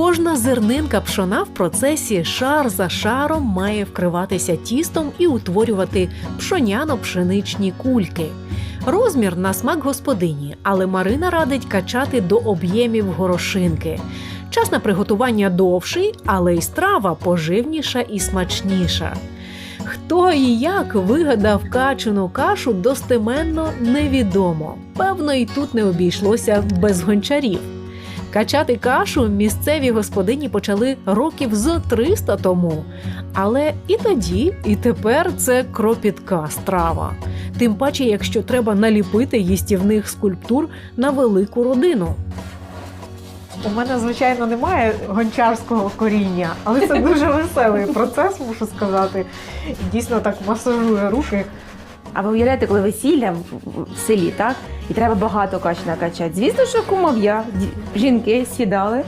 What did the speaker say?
Кожна зернинка пшона в процесі шар за шаром має вкриватися тістом і утворювати пшоняно-пшеничні кульки. Розмір на смак господині, але Марина радить качати до об'ємів горошинки. Час на приготування довший, але й страва поживніша і смачніша. Хто і як вигадав качану кашу, достеменно невідомо. Певно, і тут не обійшлося без гончарів. Качати кашу місцеві господині почали років зо 300 тому. Але і тоді, і тепер це кропітка страва. Тим паче, якщо треба наліпити їстівних скульптур на велику родину. У мене, звичайно, немає гончарського коріння, але це дуже веселий процес, мушу сказати. Дійсно так масажує руки. А ви уявляєте, коли весілля в, селі, так? І треба багато кач накачати. Звісно, що кумов'я, жінки сідали,